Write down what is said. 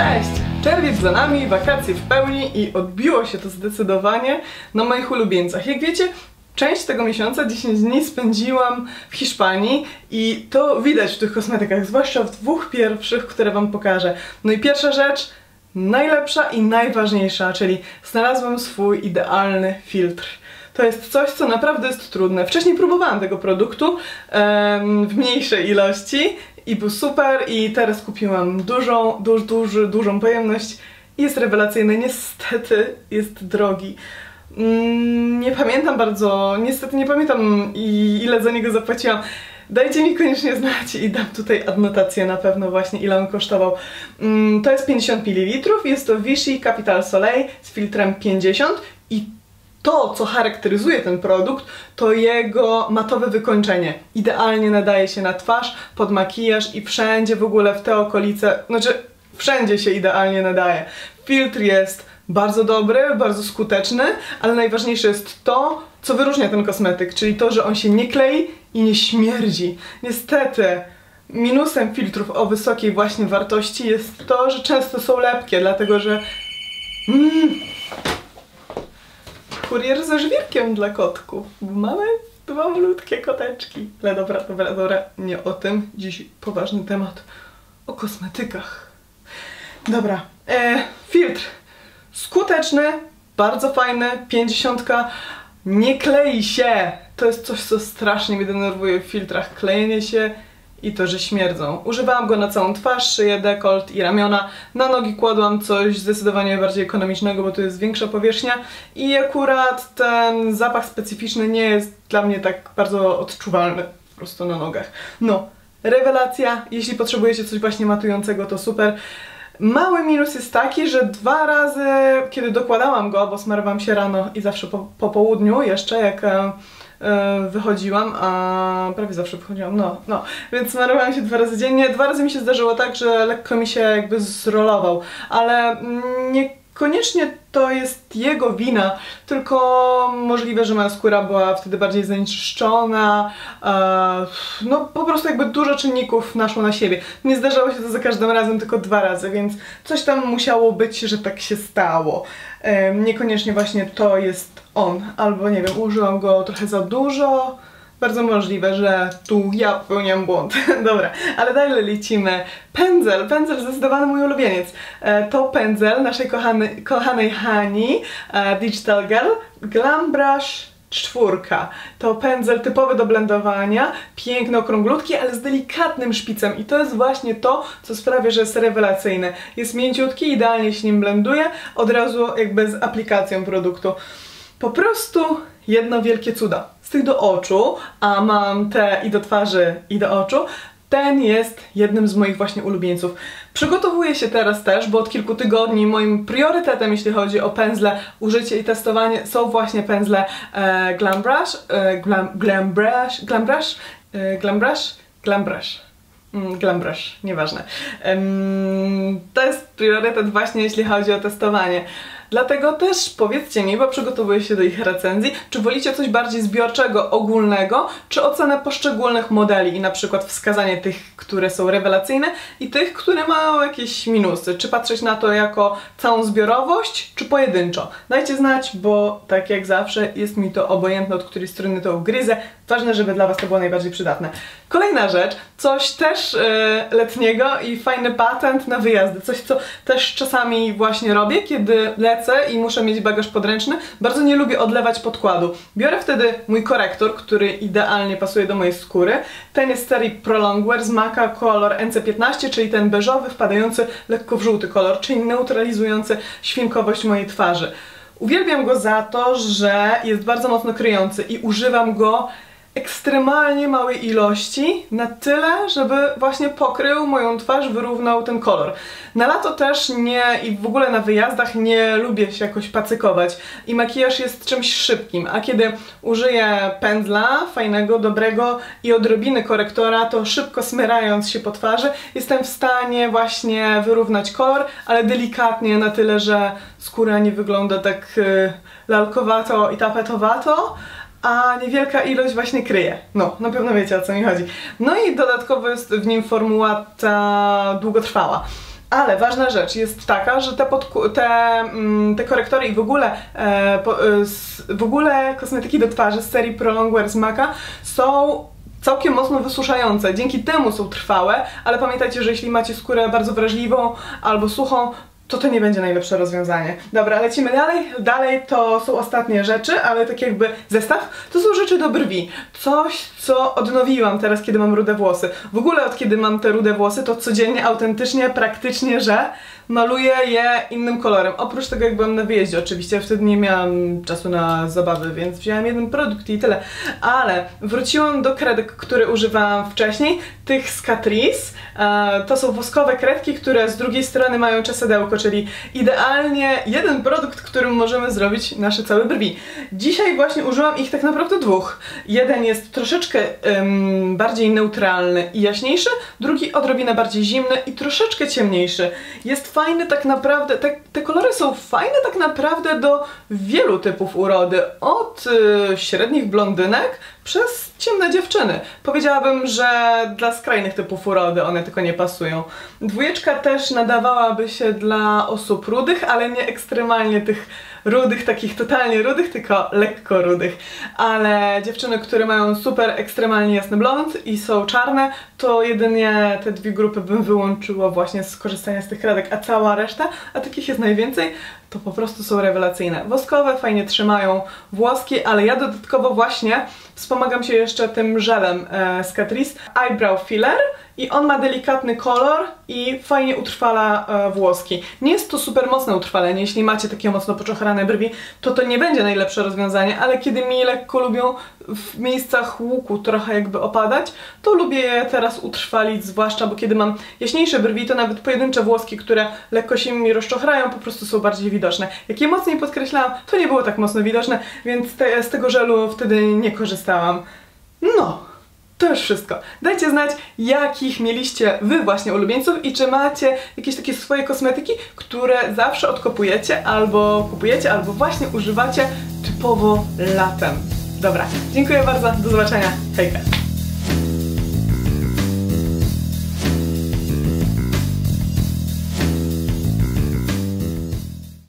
Cześć! Czerwiec za nami, wakacje w pełni i odbiło się to zdecydowanie na moich ulubieńcach. Jak wiecie, część tego miesiąca, 10 dni spędziłam w Hiszpanii i to widać w tych kosmetykach, zwłaszcza w dwóch pierwszych, które wam pokażę. No i pierwsza rzecz, najlepsza i najważniejsza, czyli znalazłam swój idealny filtr. To jest coś, co naprawdę jest trudne. Wcześniej próbowałam tego produktu w mniejszej ilości i był super i teraz kupiłam dużą, duż, dużą pojemność i jest rewelacyjny. Niestety jest drogi. Mm, nie pamiętam bardzo, niestety nie pamiętam ile za niego zapłaciłam. Dajcie mi koniecznie znać i dam tutaj adnotację na pewno właśnie ile on kosztował. Mm, To jest 50 ml, jest to Vichy Capital Soleil z filtrem 50 i to, co charakteryzuje ten produkt, to jego matowe wykończenie. Idealnie nadaje się na twarz, pod makijaż i wszędzie w ogóle w te okolice, znaczy wszędzie się idealnie nadaje. Filtr jest bardzo dobry, bardzo skuteczny, ale najważniejsze jest to, co wyróżnia ten kosmetyk, czyli to, że on się nie klei i nie śmierdzi. Niestety, minusem filtrów o wysokiej właśnie wartości jest to, że często są lepkie, dlatego że kurier ze żwirkiem dla kotków. Mamy dwa malutkie koteczki. Ale dobra, dobra, dobra, nie o tym. Dziś poważny temat. O kosmetykach. Dobra, e, filtr. Skuteczny, bardzo fajny, 50. Nie klei się. To jest coś, co strasznie mnie denerwuje w filtrach. Klejenie się i to, że śmierdzą. Używałam go na całą twarz, szyję, dekolt i ramiona. Na nogi kładłam coś zdecydowanie bardziej ekonomicznego, bo to jest większa powierzchnia i akurat ten zapach specyficzny nie jest dla mnie tak bardzo odczuwalny po prostu na nogach. No, rewelacja. Jeśli potrzebujecie coś właśnie matującego, to super. Mały minus jest taki, że dwa razy, kiedy dokładałam go, bo smarowałam się rano i zawsze po, po południu jeszcze, jak e, wychodziłam, a prawie zawsze wychodziłam, no, no, więc smarowałam się dwa razy dziennie. Dwa razy mi się zdarzyło tak, że lekko mi się jakby zrolował, ale mm, niekoniecznie to jest jego wina, tylko możliwe, że moja skóra była wtedy bardziej zanieczyszczona, no po prostu jakby dużo czynników naszło na siebie. Nie zdarzało się to za każdym razem, tylko dwa razy, więc coś tam musiało być, że tak się stało. Niekoniecznie właśnie to jest on, albo nie wiem, użyłam go trochę za dużo, bardzo możliwe, że tu ja popełniam błąd. Dobra, ale dalej lecimy. Pędzel, pędzel zdecydowanie mój ulubieniec. E, to pędzel naszej kochany, kochanej Hani e, Digital Girl Glam Brush czwórka. To pędzel typowy do blendowania, piękny, okrąglutki, ale z delikatnym szpicem i to jest właśnie to, co sprawia, że jest rewelacyjny. Jest mięciutki, idealnie się nim blenduje, od razu jakby z aplikacją produktu. Po prostu jedno wielkie cuda. Z tych do oczu, a mam te i do twarzy, i do oczu, ten jest jednym z moich właśnie ulubieńców. Przygotowuję się teraz też, bo od kilku tygodni moim priorytetem, jeśli chodzi o pędzle, użycie i testowanie, są właśnie pędzle e, Glam Brush, e, Glam, Glam Brush, Glam Brush, e, Glam Brush, Glam Brush. Mm, Glam Brush, nieważne. To jest priorytet właśnie jeśli chodzi o testowanie. Dlatego też powiedzcie mi, bo przygotowuję się do ich recenzji, czy wolicie coś bardziej zbiorczego, ogólnego, czy ocenę poszczególnych modeli i na przykład wskazanie tych, które są rewelacyjne i tych, które mają jakieś minusy. Czy patrzeć na to jako całą zbiorowość, czy pojedynczo? Dajcie znać, bo tak jak zawsze jest mi to obojętne, od której strony to ugryzę. Ważne, żeby dla Was to było najbardziej przydatne. Kolejna rzecz, coś też e, letniego i fajny patent na wyjazdy. Coś, co też czasami właśnie robię, kiedy lecę i muszę mieć bagaż podręczny. Bardzo nie lubię odlewać podkładu. Biorę wtedy mój korektor, który idealnie pasuje do mojej skóry. Ten jest serii Prolongwear z Maca kolor NC15, czyli ten beżowy, wpadający lekko w żółty kolor, czyli neutralizujący świnkowość mojej twarzy. Uwielbiam go za to, że jest bardzo mocno kryjący i używam go ekstremalnie małej ilości, na tyle, żeby właśnie pokrył moją twarz, wyrównał ten kolor. Na lato też nie i w ogóle na wyjazdach nie lubię się jakoś pacykować i makijaż jest czymś szybkim, a kiedy użyję pędzla fajnego, dobrego i odrobiny korektora, to szybko smyrając się po twarzy jestem w stanie właśnie wyrównać kolor, ale delikatnie na tyle, że skóra nie wygląda tak y, lalkowato i tapetowato, a niewielka ilość właśnie kryje. No, na pewno wiecie o co mi chodzi. No i dodatkowo jest w nim formuła ta długotrwała. Ale ważna rzecz jest taka, że te, te, mm, te korektory i w ogóle, e, po, e, w ogóle kosmetyki do twarzy z serii Prolongwear z Maca są całkiem mocno wysuszające. Dzięki temu są trwałe, ale pamiętajcie, że jeśli macie skórę bardzo wrażliwą albo suchą, to to nie będzie najlepsze rozwiązanie. Dobra, lecimy dalej. Dalej to są ostatnie rzeczy, ale tak jakby zestaw. To są rzeczy do brwi. Coś, co odnowiłam teraz, kiedy mam rude włosy. W ogóle od kiedy mam te rude włosy, to codziennie, autentycznie, praktycznie, że maluję je innym kolorem. Oprócz tego, jak byłam na wyjeździe, oczywiście, wtedy nie miałam czasu na zabawy, więc wziąłem jeden produkt i tyle. Ale wróciłam do kredek, które używałam wcześniej, tych z Catrice. E, To są woskowe kredki, które z drugiej strony mają czesadełko, czyli idealnie jeden produkt, którym możemy zrobić nasze całe brwi. Dzisiaj właśnie użyłam ich tak naprawdę dwóch. Jeden jest troszeczkę em, bardziej neutralny i jaśniejszy, drugi odrobinę bardziej zimny i troszeczkę ciemniejszy. Jest fajny tak naprawdę, te, te kolory są fajne tak naprawdę do wielu typów urody. Od y, średnich blondynek przez ciemne dziewczyny. Powiedziałabym, że dla skrajnych typów urody one tylko nie pasują. Dwójeczka też nadawałaby się dla osób rudych, ale nie ekstremalnie tych rudych, takich totalnie rudych, tylko lekko rudych. Ale dziewczyny, które mają super ekstremalnie jasny blond i są czarne, to jedynie te dwie grupy bym wyłączyła właśnie z korzystania z tych kredek, a cała reszta, a takich jest najwięcej, to po prostu są rewelacyjne. Woskowe, fajnie trzymają włoski, ale ja dodatkowo właśnie wspomagam się jeszcze tym żelem e, z Catrice Eyebrow Filler i on ma delikatny kolor i fajnie utrwala e, włoski. Nie jest to super mocne utrwalenie, jeśli macie takie mocno poczochrane brwi, to to nie będzie najlepsze rozwiązanie, ale kiedy mi lekko lubią w miejscach łuku trochę jakby opadać, to lubię je teraz utrwalić, zwłaszcza, bo kiedy mam jaśniejsze brwi, to nawet pojedyncze włoski, które lekko się mi rozczochrają, po prostu są bardziej widoczne. Jak je mocniej podkreślałam, to nie było tak mocno widoczne, więc te, z tego żelu wtedy nie korzystałam. No, to już wszystko. Dajcie znać, jakich mieliście wy właśnie ulubieńców i czy macie jakieś takie swoje kosmetyki, które zawsze odkopujecie, albo kupujecie, albo właśnie używacie typowo latem. Dobra, dziękuję bardzo, do zobaczenia, hejka!